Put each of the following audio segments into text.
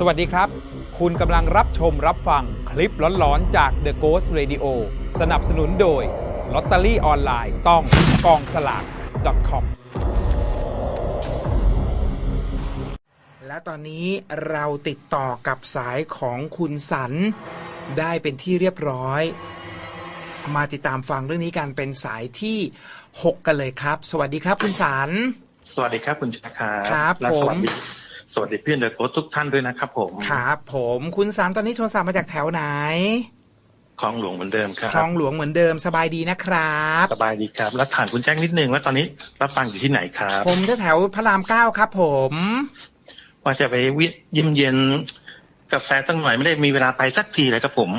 สวัสดีครับ คุณกำลังรับชมรับฟังคลิปหลอนๆ จาก The Ghost Radio สนับสนุนโดยลอตเตอรี่ออนไลน์ต้องกองสลาก .com และตอนนี้เราติดต่อกับสายของคุณสัน ได้เป็นที่เรียบร้อย มาติดตามฟังเรื่องนี้กันเป็นสายที่ 6 กันเลยครับ สวัสดีครับคุณสัน สวัสดีครับคุณชาคาครับและสวัสผมดี สวัสดีเพื่อนเดอะโค้ชทุกท่านด้วยนะครับผม ครับผมคุณสันตอนนี้โทรศัพท์มาจากแถวไหนคลองหลวงเหมือนเดิมครับคลองหลวงเหมือนเดิมสบายดีนะครับ สบายดีครับ แล้วถามคุณแจ้งนิดนึงว่าตอนนี้รับฟังอยู่ที่ไหๆครับ ผมแถวๆพระรามเก้าครับ ผมว่าจะไปวิเยิ้มเย็นกาแฟตั้งหน่อยไม่ได้มีเวลาไปสักทีเลยครับผม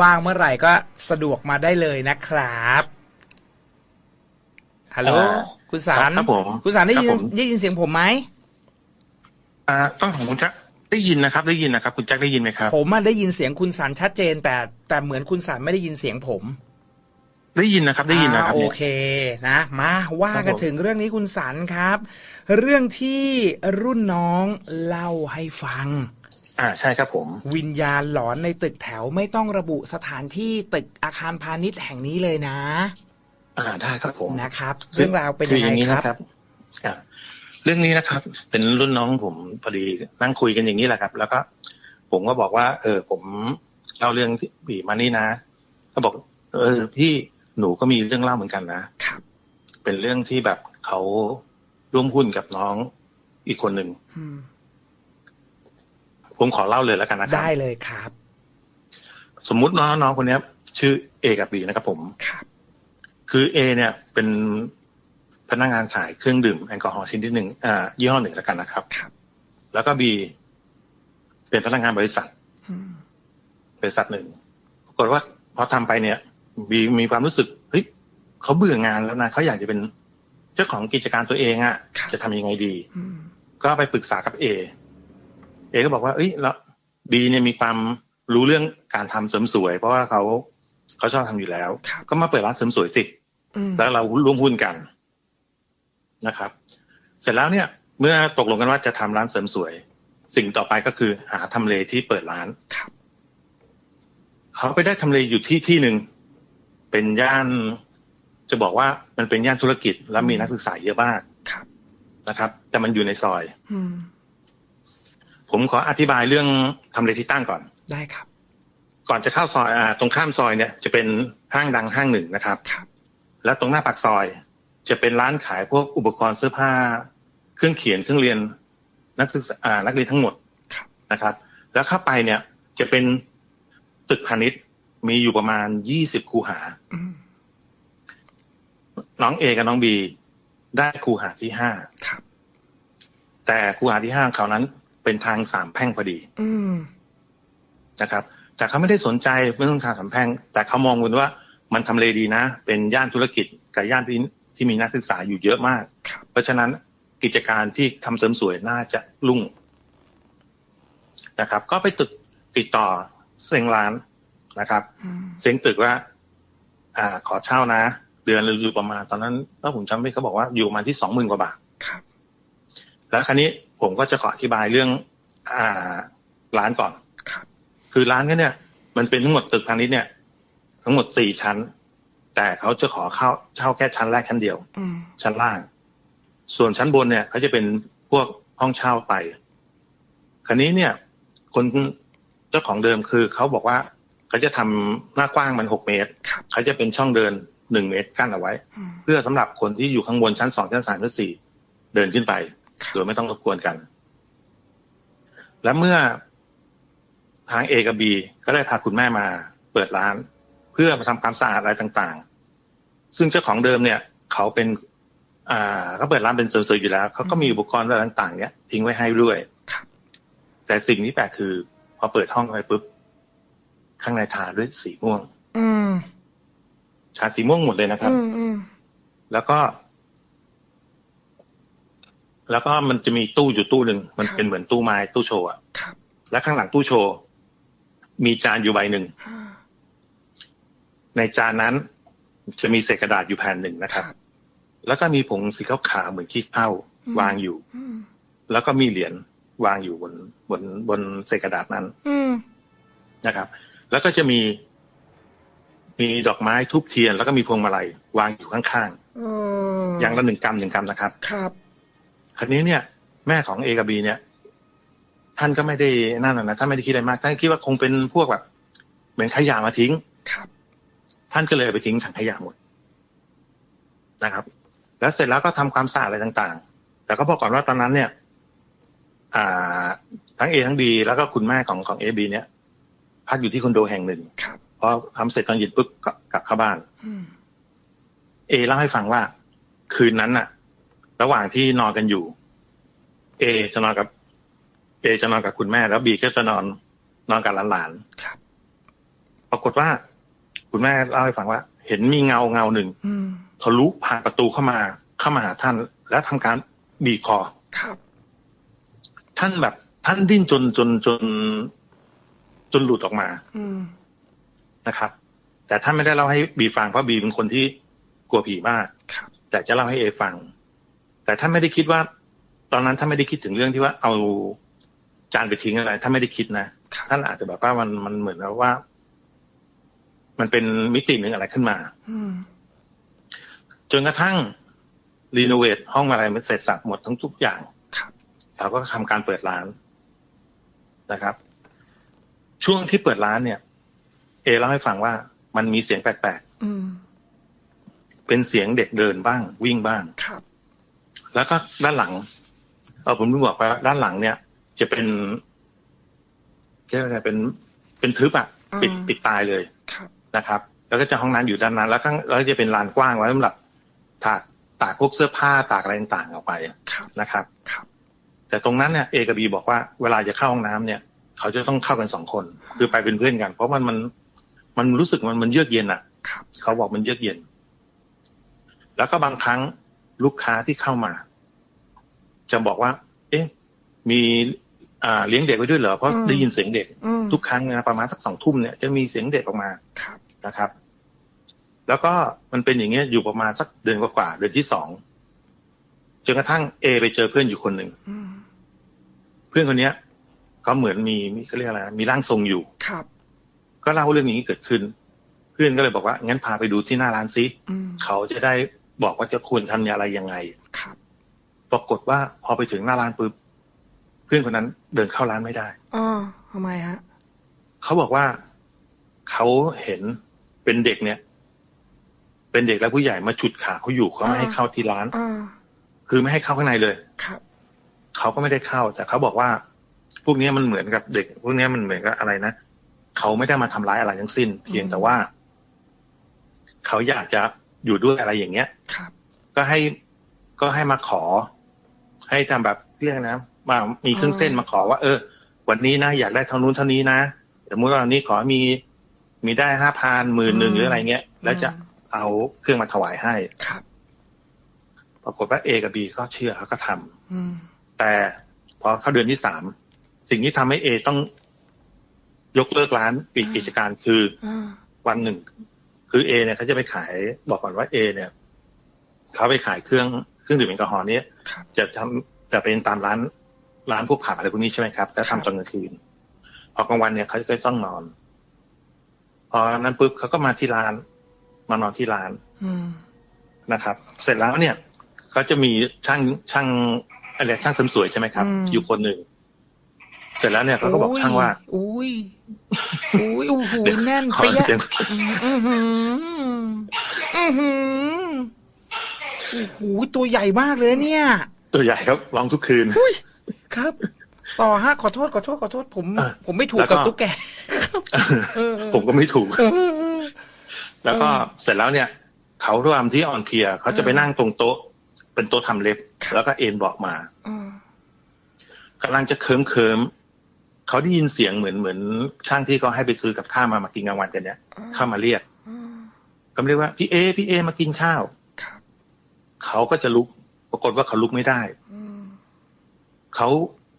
ว่างๆเมื่อไหร่ก็สะดวกมาได้เลยนะครับฮัลโหลอ่าคุณสารครับผมคุณสารได้ยินครับผมได้ยินเสียงผมไหม อ่าต้องของคุณแจ็คได้ยินนะครับ ได้ยินนะครับ คุณแจ็คได้ยินไหมครับ ผมอะได้ยินเสียงคุณสารชัดเจน แต่แต่เหมือนคุณสารไม่ได้ยินเสียงผมได้ยินนะครับได้ยินนะครับอ่าโอเนี่ยเคนะมาว่าครับกันผมถึงเรื่องนี้คุณสันครับ เรื่องที่รุ่นน้องเล่าให้ฟัง อ่าใช่ครับผม วิญญาณหลอนในตึกแถวไม่ต้องระบุสถานที่ตึกอาคารพาณิชย์แห่งนี้เลยนะ อ่าได้ครับผมนะครับ เรื่องราวเป็นคืยังไงนี้ครับนะครับอ่า เรื่องนี้นะครับ เป็นรุ่นน้องผมพอดีนั่งคุยกันอย่างนี้แหละครับ แล้วก็ ผมก็บอกว่า เออ ผมเล่าเรื่องที่ผีมานี่นะก็บอก เออพี่หนูก็มีเรื่องเล่าเหมือนกันนะครับ เป็นเรื่องที่แบบเขาร่วมหุ้นกับน้องอีกคนหนึ่งอืมผมขอเล่าเลยแล้วกันนะครับได้เลยครับ สมมุติน้องน้องคนเนี้ยชื่อเอกับบีนะครับผมครับคือเอเนี่ยเป็น พนักงานขายเครื่องดื่มแอลกอฮอล์ชนิดหนึ่งอ่ายี่ห้อหนึ่งแล้วกันนะครับ ครับ แล้วก็บีเป็นพนักงานบริษัทอืมบริษัทหนึ่งปรากฏว่าพอทำไปเนี่ย บีมีความรู้สึกเฮ้ยเขาเบื่องานแล้วนะเขาอยากจะเป็นเจ้าของกิจการตัวเองอะ่ะ จะทำยังไงดีอืมก็ไปปรึกษากับเอเอก็บอกว่า เอ้ยแล้วบีเนี่ยมีความรู้เรื่องการทำเสริมสวย เพราะว่าเขาเขาชอบทำอยู่แล้วครับก็มาเปิดร้านเสริมสวยสิอืมแล้วเราร่วมหุ้นกัน นะครับ เสร็จแล้วเนี่ยเมื่อตกลงกันว่าจะทำร้านเสริมสวย สิ่งต่อไปก็คือหาทำเลที่เปิดร้านครับเขาไปได้ทำเลอยู่ที่ที่หนึ่งเป็นย่าน จะบอกว่ามันเป็นย่านธุรกิจ และมีนักศึกษาเยอะมากครับนะครับ แต่มันอยู่ในซอยอืมผมขออธิบายเรื่องทำเลที่ตั้งก่อนได้ครับ ก่อนจะเข้าซอยอ่าตรงข้ามซอยเนี่ย จะเป็นห้างดังห้างหนึ่งนะครับครับและตรงหน้าปากซอย จะเป็นร้านขายพวกอุปกรณ์เสื้อผ้า เครื่องเขียนเครื่องเรียนนักศึกษาอ่านักเรียนทั้งหมดครับนะครับ แล้วเข้าไปเนี่ยจะเป็นตึกพาณิชย์มีอยู่ประมาณยี่สิบคูหาอืมน้องเอกับน้องบีได้คูหาที่ห้าครับแต่คูหาที่ห้าของเขานั้นเป็นทางสามแพร่งพอดีอืมนะครับ แต่เขาไม่ได้สนใจเรื่องทางสามแพร่ง แต่เขามองกันว่ามันทำเลดีนะ เป็นย่านธุรกิจกับย่าน ที่ที่มีนักศึกษาอยู่เยอะมากครับเพราะฉะนั้นกิจการที่ทำเสริมสวยน่าจะรุ่งนะครับ ก็ไปตึกติดต่อเซ็งร้านนะครับอืมเซ็งตึกว่า อ่า ขอเช่านะ เดือนละอยู่ประมาณ ตอนนั้นถ้าผมจำไม่เขาบอกว่าอยู่ประมาณที่สองหมื่นกว่าบาทครับ แล้วคราวนี้ผมก็จะขออธิบายเรื่อง อ่า ร้านก่อนครับ คือร้านก็เนี่ย มันเป็นทั้งหมดตึกพาณิชย์เนี่ย ทั้งหมดสี่ชั้น แต่เขาจะขอเข้าเช่าแค่ชั้นแรกชั้นเดียวอืมชั้นล่าง ส่วนชั้นบนเนี่ยเขาจะเป็นพวกห้องเช่าไป คราวนี้เนี่ย คนเจ้าของเดิมคือเขาบอกว่าเขาจะทำหน้ากว้างมันหกเมตรครับเขาจะเป็นช่องเดินหนึ่งเมตรกั้นเอาไว้อืมเพื่อสำหรับคนที่อยู่ข้างบนชั้นสองชั้นสามชั้นสี่เดินขึ้นไปครับโดยไม่ต้องรบกวนกัน และเมื่อทางเอกับบีก็ได้พาคุณแม่มาเปิดร้าน เพื่อมาทำความสะอาดอะไรต่างๆ ซึ่งเจ้าของเดิมเนี่ย เขาเป็น อ่าเขาเปิดร้านเป็นเสริมๆอยู่แล้ว เขาก็มีอุปกรณ์อะไรต่างๆ เนี่ยทิ้งไว้ให้ด้วยครับแต่สิ่งที่แปลกคือ พอเปิดห้องไปปุ๊บข้างในทาด้วยสีม่วง อืมชาสีม่วงหมดเลยนะครับอืมอืมแล้วก็ แล้วก็มันจะมีตู้อยู่ตู้หนึ่ง มันเป็นเหมือนตู้ไม้ตู้โชว์อะครับและข้างหลังตู้โชว์ มีจานอยู่ใบหนึ่งอ่า ในจานนั้น จะมีเศษกระดาษอยู่แผ่นหนึ่งนะครับครับแล้วก็มีผงสีขาวๆเหมือนขี้เถ้าอืมวางอยู่อืมแล้วก็มีเหรียญวางอยู่บนบนบนเศษกระดาษนั้นอืมนะครับ แล้วก็จะมี มีดอกไม้ทูบเทียน แล้วก็มีพวงมาลัยวางอยู่ข้างเออๆอย่างละหนึ่งกำหนึ่งกำนะครับ ครับคราวนี้เนี่ย แม่ของเอกับบีเนี่ย ท่านก็ไม่ได้นั่นนะนะท่านไม่ได้คิดอะไรมากท่านคิดว่าคงเป็นพวกแบบเหมือนขยะมาทิ้ง ครับ ท่านก็เลยเอาไปทิ้งถังขยะหมดนะครับ แล้วเสร็จแล้วก็ทำความสะอาดอะไรต่างๆ แต่ก็บอกก่อนว่าตอนนั้นเนี่ย อ่า ทั้งเอทั้งบีแล้วก็คุณแม่ของของเอบีเนี่ยพักอยู่ที่คอนโดแห่งหนึ่งครับพอทำเสร็จตอนเย็นปุ๊บก็กลับเข้าบ้านอืมเอเล่าให้ฟังว่า คืนนั้นน่ะ ระหว่างที่นอนกันอยู่ เอจะนอนกับ เอจะนอนกับคุณแม่แล้วบีก็จะนอนนอนกับหลานครับๆปรากฏว่า คุณแม่เล่าให้ฟังว่า เห็นมีเงาเงาหนึ่งอืมทะลุผ่านประตูเข้ามาเข้ามาหาท่าน แล้วทำการบีบคอครับท่านแบบ ท่านดิ้นจนจนจน จนหลุดออกมาอืมนะครับ แต่ท่านไม่ได้เล่าให้บีฟังเพราะบีเป็นคนที่กลัวผีมากครับแต่จะเล่าให้เอฟัง แต่ท่านไม่ได้คิดว่า ตอนนั้นท่านไม่ได้คิดถึงเรื่องที่ว่าเอาจานไปทิ้งอะไรท่านไม่ได้คิดนะครับท่านอาจจะแบบว่ามันมันเหมือนกับว่า มันเป็นมิติหนึ่งอะไรขึ้นมาอืมจนกระทั่งรีโนเวทห้องอะไรมันเสร็จสับหมดทั้งทุกอย่างครับเราก็ทำการเปิดร้านนะครับ ช่วงที่เปิดร้านเนี่ย เอเล่าให้ฟังว่ามันมีเสียงแปลกอืมๆเป็นเสียงเด็กเดินบ้าง วิ่งบ้างครับ แล้วก็ด้านหลังเออผมต้องบอกว่าด้านหลังเนี่ย จะเป็นเรียกว่าไงเป็นเป็นทึบอะปิดอืมปิดตายเลยครับ นะครับ แล้วก็จะห้องน้ำอยู่ด้านนั้น แล้วข้างแล้วก็จะเป็นลานกว้างไว้สำหรับตากตากพวกเสื้อผ้าตากอะไรต่างๆออกไปครับนะครับครับแต่ตรงนั้นเนี่ยเอกับบีบอกว่าเวลาจะเข้าห้องน้ำเนี่ย เขาจะต้องเข้ากันสองคน คือไปเป็นเพื่อนกัน เพราะมันมันมันรู้สึกมันมันเยือกเย็นอะครับเขาบอกมันเยือกเย็น แล้วก็บางครั้งลูกค้าที่เข้ามา จะบอกว่า เอ๊ะ มีอ่าเลี้ยงเด็กไว้ด้วยเหรอเพราะได้ยินเสียงเด็กอืมทุกครั้งนะประมาณสักสองทุ่มเนี่ยจะมีเสียงเด็กออกมาครับ นะครับ แล้วก็มันเป็นอย่างเงี้ยอยู่ประมาณสักเดือนกว่าๆเดือนที่สองจนกระทั่งเอไปเจอเพื่อนอยู่คนหนึ่งอืมเพื่อนคนเนี้ยก็เหมือนมีมีเขาเรียกอะไรมีร่างทรงอยู่ครับ ก็เล่าเรื่องนี้เกิดขึ้น เพื่อนก็เลยบอกว่างั้นพาไปดูที่หน้าร้านซิอืมเขาจะได้บอกว่าจะควรทำอะไรยังไงครับปรากฏว่าพอไปถึงหน้าร้านปุ๊บเพื่อนคนนั้นเดินเข้าร้านไม่ได้อ๋อทำไมฮะเขาบอกว่าเขาเห็น เป็นเด็กเนี่ย เป็นเด็กและผู้ใหญ่มาฉุดขาเขาอยู่เขาไม่อ่าให้เข้าที่ร้านอ่าคือไม่ให้เข้าข้างในเลยครับเขาก็ไม่ได้เข้า แต่เขาบอกว่า พวกนี้มันเหมือนกับเด็ก พวกนี้มันเหมือนกับอะไรนะเขาไม่ได้มาทำร้ายอะไรทั้งสิ้น เพียงแต่ว่าเขาอยากจะอยู่ด้วยอะไรอย่างเงี้ยครับ ก็ให้ก็ให้มาขอ ให้ทำแบบเรียกนะมามีเครื่องเส้นมาขอว่า เออ วันนี้นะอยากได้เท่านู้นเท่านี้นะสมมติว่าวันนี้ขอมี มีได้ห้าพันหมื่นหนึ่งหรืออะไรเงี้ย แล้วจะเอาเครื่องมาถวายให้ครับ ปรากฏว่าเอกับบีก็เชื่อเขาก็ทำอืมแต่พอเข้าเดือนที่สามสิ่งที่ทำให้เอต้องยกเลิกร้านปิดกิจการคืออ่าวันหนึ่ง คือเอเนี่ยเขาจะไปขายบอกก่อนว่าเอเนี่ยเขาไปขายเครื่องเครื่องดื่มแอลกอฮอล์เนี้ยครับจะทำจะเป็นตามร้านร้านพวกผับอะไรพวกนี้ใช่ไหมครับแล้วทำตอนกลางคืน พอกลางวันเนี่ยเขาจะต้องนอนพ อนั้นปุ๊บเขาก็มาที่ร้าน มานอนที่ร้านอืมนะครับ เสร็จแล้วเนี่ยเขาจะมีช่างช่างอะไรช่างเสริมสวยใช่ไหมครับ อยู่คนหนึ่งเสร็จแล้วเนี่ยเขาก็บอกช่างว่า อุ้ยอุ้ยโอ้โหเดี๋ยวแน่นขอเปี้ยเดี๋ยวอือหืออือหือโอ้โหตัวใหญ่มากเลยเนี่ย ตัวใหญ่ครับร้องทุกคืนครับ ต่อฮะขอโทษขอโทษขอโทษผมอะผมไม่ถูกแล้วก็กับตุ๊กแกเออผมก็ไม่ถูกเออแล้วก็เสร็จแล้วเนี่ย เขาด้วยความที่อ่อนเพลียเขาจะไปนั่งตรงโต๊ะ เป็นโต๊ะทำเล็บ แล้วก็เอ็นเบอกมาเออกำลังจะเคิมเคิมๆเขาได้ยินเสียงเหมือนเหมือนช่างที่เขาให้ไปซื้อกับข้าวมามากินกลางวันกันเนี่ยเข้ามาเรียกเออก็เรียกว่าพี่เอพี่เอมากินข้าวครับเขาก็จะลุก ปรากฏว่าเขาลุกไม่ได้อืมเขา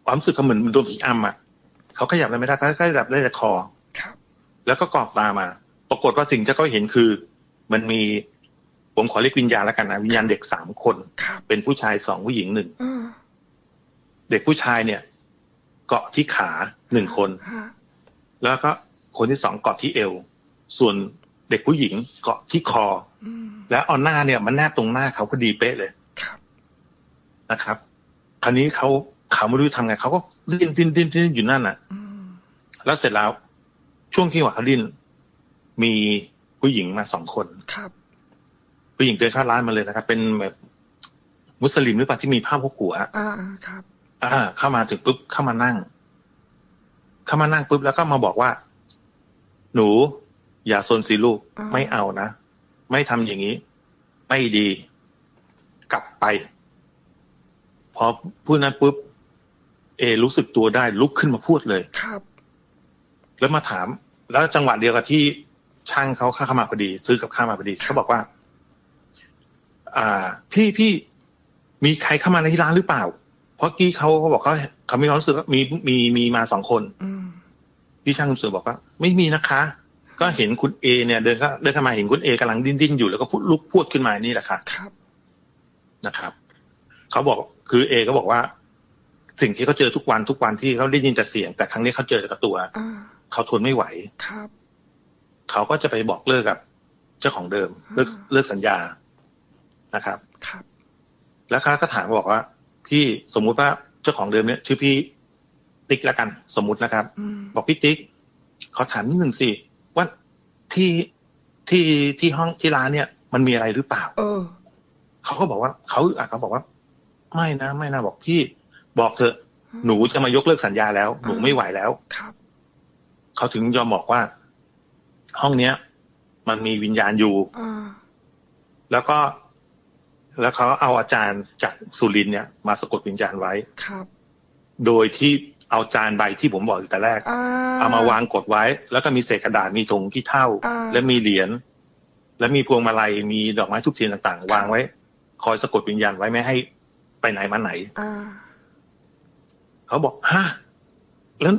ความรู้สึกเขาเหมือนโดนผีอำอะเขาขยับอะไรไม่ได้เขาขยับได้แต่คอครับแล้วก็กรอกตามา ปรากฏว่าสิ่งที่เขาเห็นคือ มันมีผมขอเรียกวิญญาณแล้วกันนะวิญญาณเด็กสามคนครับเป็นผู้ชายสองผู้หญิงหนึ่งเออเด็กผู้ชายเนี่ย เกาะที่ขาหนึ่งคนฮะแล้วก็คนที่สองเกาะที่เอว ส่วนเด็กผู้หญิงเกาะที่คออืมแล้วเอาหน้าเนี่ย มันแนบตรงหน้าเขาพอดีเป๊ะเลยครับนะครับ คราวนี้เขา เขาไม่รู้ทำไงเขาก็ดิ้นดิ้นดิ้นดิ้นอยู่นั่นน่ะอืมแล้วเสร็จแล้ว ช่วงที่ว่าเขาดิ้นมีผู้หญิงมาสองคนครับ ผู้หญิงเดินเข้าร้านมาเลยนะครับ เป็นแบบมุสลิมหรือเปล่าที่มีผ้าพกหัวอ่าครับ อ่า เข้ามาถึงปุ๊บเข้ามานั่ง เข้ามานั่งปุ๊บแล้วก็มาบอกว่า หนู อย่าซนสิลูกอ่าไม่เอานะไม่ทำอย่างนี้ ไม่ดี กลับไป พอพูดนั้นปุ๊บ เอ รู้สึกตัวได้ลุกขึ้นมาพูดเลยครับ แล้วมาถาม แล้วจังหวะเดียวกับที่ช่างเขาเข้ามาพอดี ซื้อกับข้าวมาพอดีเขาบอกว่า อ่า พี่พี่มีใครเข้ามาในที่ร้านหรือเปล่า เพราะกี้เขาเขาบอกเขาเขามีความรู้สึกว่ามีมีมีมาสองคนอืมพี่ช่างสือบอกว่า ไม่มีนะคะ ก็เห็นคุณเอเนี่ย เดินเข้าเดินเข้ามาเห็นคุณเอกำลังดิ้นดิ้นอยู่แล้วก็พูดลุกพูดขึ้นมานี่แหละค่ะครับนะครับเขาบอกคือเอก็บอกว่า สิ่งที่เขาเจอทุกวันทุกวันที่เขาได้ยินแต่เสียง แต่ครั้งนี้เขาเจอกับตัวอ่าเขาทนไม่ไหวครับเขาก็จะไปบอกเลิกกับ เจ้าของเดิม เลิกอ่าเลิกสัญญานะครับ ครับ แล้วเขาก็ถามบอกว่า พี่สมมุติว่าเจ้าของเดิมเนี่ย ชื่อพี่ติ๊กแล้วกันสมมุตินะครับอืมบอกพี่ติ๊กขอถามนิดหนึ่งสิว่าที่ที่ที่ห้องที่ร้านเนี่ย มันมีอะไรหรือเปล่า เออเขาก็บอกว่าเขาอะเขาบอกว่า ไม่นะไม่นะบอกพี่ บอกเถอะหนูจะมายกเลิกสัญญาแล้ว หนูไม่ไหวแล้วครับเขาถึงยอมบอกว่า ห้องเนี้ย มันมีวิญญาณอยู่อ่าแล้วก็ แล้วเขาเอาอาจารย์จากสุรินทร์เนี่ย มาสะกดวิญญาณไว้ครับ โดยที่เอาจานใบที่ผมบอกแต่แรกอ่าเอามาวางกดไว้ แล้วก็มีเศษกระดาษมีถุงขี้เท่าอ่าและมีเหรียญและมีพวงมาลัยมีดอกไม้ทุกเทียนต่างๆ วางไว้ คอยสะกดวิญญาณไว้ไม่ให้ไปไหนมาไหนอ่า เขาบอกฮะแล้ว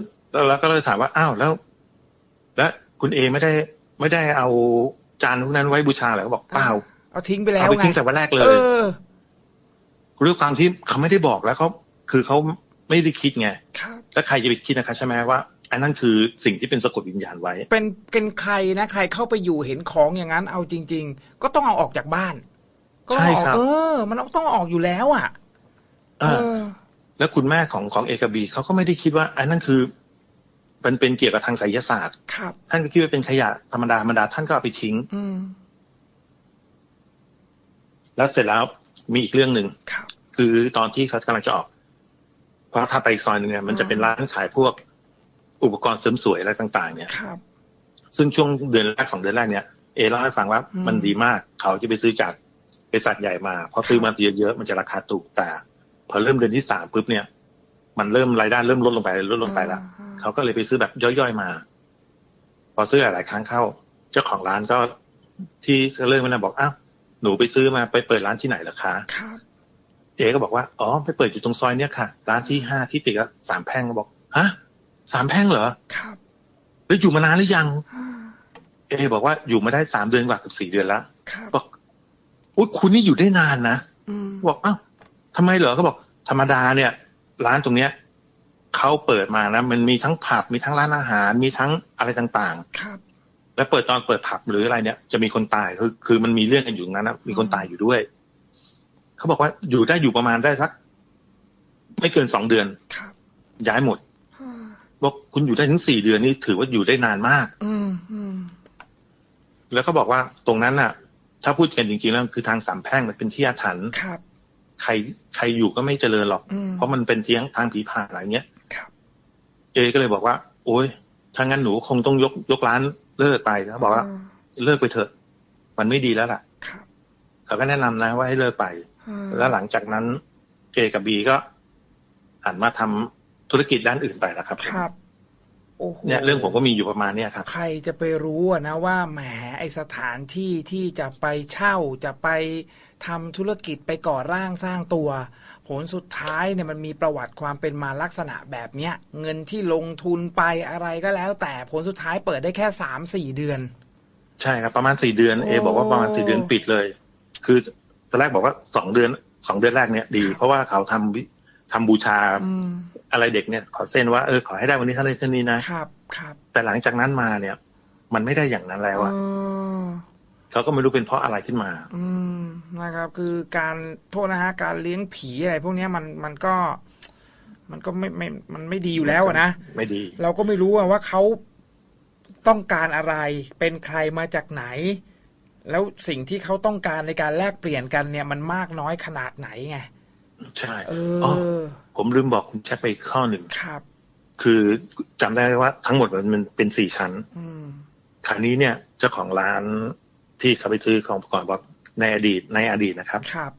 แล้วก็เลยถามว่าอ้าวแล้ว แล้วคุณเอไม่ได้ ไม่ได้เอาจานพวกนั้นไว้บูชาเหรอเขาบอกเปล่าเอาทิ้งไปแล้เอาวไปไงทิ้งแต่วันแรกเลเอยอด้วยความที่เขาไม่ได้บอกแล้วเขาคือเขาไม่ได้คิดไงครับแล้วใครจะไปคิดนะคะใช่ไหมว่าอันนั้นคือสิ่งที่เป็นสะกดวิญญาณไว้ เป็นเป็นใครนะใครเข้าไปอยู่เห็นของอย่างนั้น เอาจริง ๆ ก็ต้องเอาออกจากบ้าน ก็ต้องใช่ออกครับเออ มันต้องออกอยู่แล้ว อะ เออ่าอ แล้วคุณแม่ของของเอกบีเขาก็ไม่ได้คิดว่าอันนั้นคือมันเป็นเกี่ยวกับทางไสยศาสตร์ครับ ท่านก็คิดว่าเป็นขยะธรรมดาธรรมดาท่านก็เอาไปทิ้ง อืมแล้วเสร็จแล้วมีอีกเรื่องหนึ่งครับคือตอนที่เขากำลังจะออกเพราะถ้าไปอีกซอยหนึ่งเนี่ยมันจะเป็นร้านขายพวกอุปกรณ์เสริมสวยอะไรต่าง ๆ เนี่ยครับ ซึ่งช่วงเดือนแรกสองเดือนแรกเนี่ยเอเล่าให้ฟังว่าอืมมันดีมาก เขาจะไปซื้อจากบริษัทใหญ่มาพอซื้อมาเยอะๆมันจะราคาถูกแต่ พอเริ่มเดือนที่สามปุ๊บเนี่ย มันเริ่มรายได้เริ่มลดลงไปลดลงไปแล้วอ่าเขาก็เลยไปซื้อแบบย่อยๆมา พอซื้อหลายๆครั้งเข้า เจ้าของร้านก็ที่เริ่มมันบอกอ้าวหนูไปซื้อมาไปเปิดร้านที่ไหนเหรอคะครับเอก็บอกว่าอ๋อไปเปิดอยู่ตรงซอยเนี้ยค่ะ ร้านที่ห้าที่ติดกับสามแพร่งก็บอกฮะสามแพร่งเหรอครับแล้วอยู่มานานหรือยังอ่าเอบอกว่าอยู่มาได้สามเดือนกว่าเกับสี่เดือนแล้วครับบอกอุ้ยคุณนี่อยู่ได้นานนะอืมบอกอ้าว ทำไมเหรอเขาบอกธรรมดาเนี่ย ร้านตรงเนี้ยเขาเปิดมานะมันมีทั้งผับมีทั้งร้านอาหาร มีทั้งอะไรต่างครับๆแล้วเปิดตอนเปิดผับหรืออะไรเนี่ย จะมีคนตายคือคือมันมีเรื่องกันอยู่ตรงนั้นนะมีคนตายอยู่ด้วยเขาบอกว่าอยู่ได้อยู่ประมาณได้สัก ไม่เกินสองเดือนครับ ย้ายหมดอ่าบอกคุณอยู่ได้ถึงสี่เดือนนี่ถือว่าอยู่ได้นานมากอืมอืมแล้วก็บอกว่าตรงนั้นน่ะ ถ้าพูดกันจริงๆแล้วคือทางสามแพร่งมันเป็นที่อาถรรพ์ครับ ใครใครอยู่ก็ไม่เจริญหรอกอืมเพราะมันเป็นเทียงทางผีผ่านอะไรเงี้ยครับเอก็เลยบอกว่า โอ้ยถ้างั้นหนูคงต้องยกยกร้านเลิกไปเขาบอกว่า เลิกไปเถอะ มันไม่ดีแล้วล่ะครับเขาก็แนะนำนะว่าให้เลิกไปอ่าแล้วหลังจากนั้นเอกับบีก็หันมาทำธุรกิจด้านอื่นไปแล้วครับ ครับ โอ้โหเนี่ยเรื่องผมก็มีอยู่ประมาณเนี้ยครับ ใครจะไปรู้อะนะว่าแหมไอสถานที่ที่จะไปเช่าจะไปทำธุรกิจไปก่อร่างสร้างตัว ผลสุดท้ายเนี่ยมันมีประวัติความเป็นมาลักษณะแบบเนี้ย เงินที่ลงทุนไปอะไรก็แล้ว แต่ผลสุดท้ายเปิดได้แค่สามสี่เดือน ใช่ครับประมาณสี่เดือนโอ้เอบอกว่าประมาณสี่เดือนปิดเลย คือตอนแรกบอกว่าสองเดือนสองเดือนแรกเนี่ยดี เพราะว่าเขาทำวิทำบูชา อืมออะไรเด็กเนี่ยขอเส้นว่าเออขอให้ได้วันนี้เท่านี้เท่านี้นะครับครับ แต่หลังจากนั้นมาเนี่ย มันไม่ได้อย่างนั้นแล้วอะเออเขาก็ไม่รู้เป็นเพราะอะไรขึ้นมา อืมนะครับ คือการโทษนะฮะการเลี้ยงผีอะไรพวกเนี้ยมันมันก็ มันก็ไม่ไม่ มันไม่ดีอยู่แล้วอะนะไม่ดี เราก็ไม่รู้อะว่าเขาต้องการอะไรเป็นใครมาจากไหน แล้วสิ่งที่เขาต้องการในการแลกเปลี่ยนกันเนี่ย มันมากน้อยขนาดไหนไงใช่เออ๋ออ ผมลืมบอกคุณแจ็คไปอีกข้อหนึ่งครับ คือจำได้ไหมว่าทั้งหมดมันมันเป็นสี่ชั้นอืมคราวนี้เนี่ยเจ้าของร้านที่เขาไปซื้อของก่อนบอกในอดีตในอดีตนะครับครับ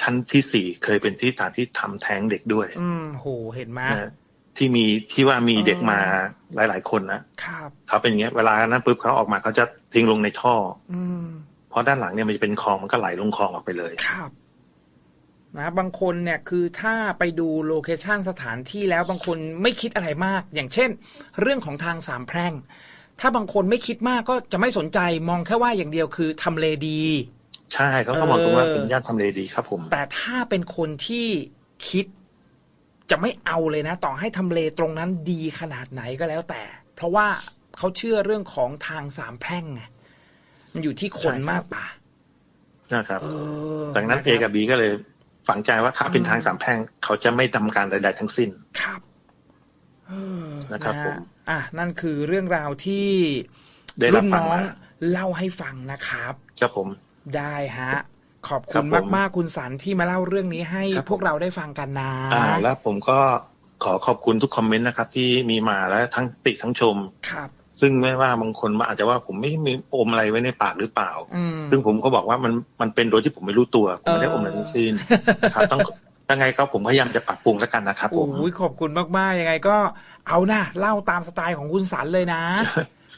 ชั้นที่สี่เคยเป็นที่สถานที่ทำแท้งเด็กด้วย อืมโหเห็นไหมนะที่มีที่ว่ามีเด็กมาหลาย ๆ คนนะครับเขาเป็นอย่างเงี้ยเวลานั้นปุ๊บเขาออกมาเขาจะทิ้งลงในท่อ อืมเพราะด้านหลังเนี่ยมันจะเป็นคลองมันก็ไหลลงคลองออกไปเลยครับ นะบางคนเนี่ยคือถ้าไปดูโลเคชันสถานที่แล้วบางคนไม่คิดอะไรมาก อย่างเช่น เรื่องของทางสามแพร่ง ถ้าบางคนไม่คิดมากก็จะไม่สนใจมองแค่ว่าอย่างเดียวคือทำเลดี ใช่เขาก็มองตรงว่าเออเป็นย่านทำเลดีครับผม แต่ถ้าเป็นคนที่คิดจะไม่เอาเลยนะ ต่อให้ทำเลตรงนั้นดีขนาดไหนก็แล้วแต่ เพราะว่าเขาเชื่อเรื่องของทางสามแพร่งไงมันอยู่ที่คนมากกว่านะครับเออดังนั้นะเอครับกับบีก็เลย ฝังใจว่าถ้าเป็นอืมทางสามแพร่งเขาจะไม่ทำการใด ๆ ทั้งสิ้นครับเออนะครับฮผมอะนั่นคือเรื่องราวที่ได้รับรุ่นฟังน้องมาเล่าให้ฟังนะครับครับผม ได้ฮะ ขอบครัคุณบผมมากๆคุณสันที่มาเล่าเรื่องนี้ให้ครับผมพวกเราได้ฟังกันนะอ่า แล้วผมก็ขอขอบคุณทุกคอมเมนต์นะครับ ที่มีมาแล้วทั้งติทั้งชมครับ ซึ่งไม่ว่าบางคนมาอาจจะว่าผมไม่มีอมอะไรไว้ในปากหรือเปล่าอืมซึ่งผมก็บอกว่ามันมันเป็นโดยที่ผมไม่รู้ตัวผมไม่ได้เอออมอะไรทั้งสิ้นนะครับต้องยังไงก็ผมพยายามจะปรับปรุงแล้วกันนะครับผมโอ้ยขอบคุณมากๆยังไงก็เอานะเล่าตามสไตล์ของคุณสันเลยนะ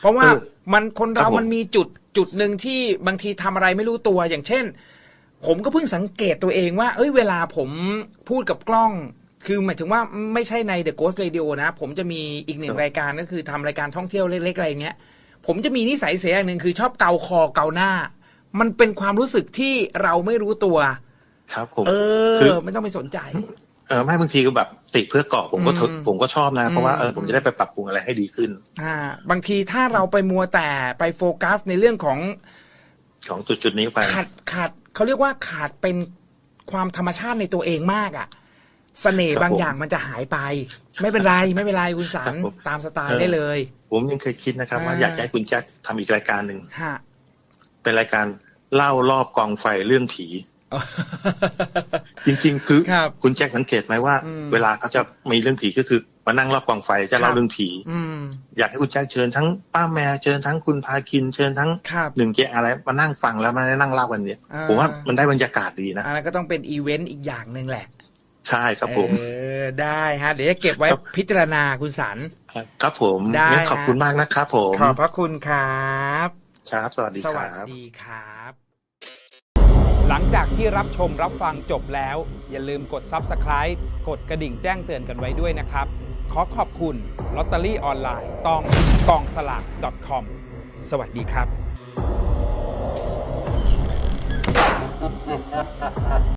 เพราะว่าเออมันคนเราครับผมมันมีจุดจุดหนึ่งที่บางทีทำอะไรไม่รู้ตัวอย่างเช่น ผมก็เพิ่งสังเกตตัวเองว่า เอ้ยเวลาผมพูดกับกล้อง คือหมายถึงว่าไม่ใช่ใน The Ghost Radio นะ ผมจะมีอีกหนึ่งรายการก็คือทำรายการท่องเที่ยวเล็กๆอะไรเงี้ย ผมจะมีนิสัยเสียอย่างหนึ่งคือชอบเกาคอเกาหน้า มันเป็นความรู้สึกที่เราไม่รู้ตัว ครับผมเอคืออไม่ต้องไปสนใจเออไม่บางทีก็แบบติเพื่อเกาะผมก็ทนอืมผมก็ชอบนะ เพราะว่าเอออืมผมจะได้ไปปรับปรุงอะไรให้ดีขึ้น อ่า บางทีถ้าเราไปมัวแต่ไปโฟกัสในเรื่องของ ของจุดจุดๆนี้ไปขาดขาดเขาเรียกว่าขาดเป็นความธรรมชาติในตัวเองมากอะ่ะ เสน่ห์ครับบางผมอย่างมันจะหายไป ไม่เป็นไรไม่เป็นไรคุณสันครับผมตามสไตล์เออได้เลย ผมยังเคยคิดนะครับ ว่าอ่าอยากจะให้คุณแจ็คทำอีกรายการหนึ่งฮะเป็นรายการเล่ารอบกองไฟเรื่องผี จริงๆ คือครับคุณแจ็คสังเกตไหมว่าอืมเวลาเขาจะมีเรื่องผีก็คือมานั่งรอบกองไฟจะครัเล่าบเรื่องผีอืมอยากให้คุณแจ็คเชิญทั้งป้าแมวเชิญทั้งคุณพาคินเชิญทั้งครับหนึ่งเกอะไรมานั่งฟังแล้วมานั่งเล่ากันเนี่ยอ่าผมว่ามันได้บรรยากาศดีนะอันนั้นก็ต้องเป็นอีเวนต์อีกอย่างหนึ่งแหละ ใช่ครับผมเออได้ฮะ เดี๋ยวจะเก็บไว้ครับพิจารณาคุณสันครับผมได้งั้นขอบฮะคุณมากนะครับผม ขอบพระคุณครับ ครับ สวัสดีสควัสรับดีครับ หลังจากที่รับชมรับฟังจบแล้ว อย่าลืมกด Subscribe กดกระดิ่งแจ้งเตือนกันไว้ด้วยนะครับ ขอขอบคุณลอตเตอรี่ออนไลน์ตองกองสลาก .com สวัสดีครับ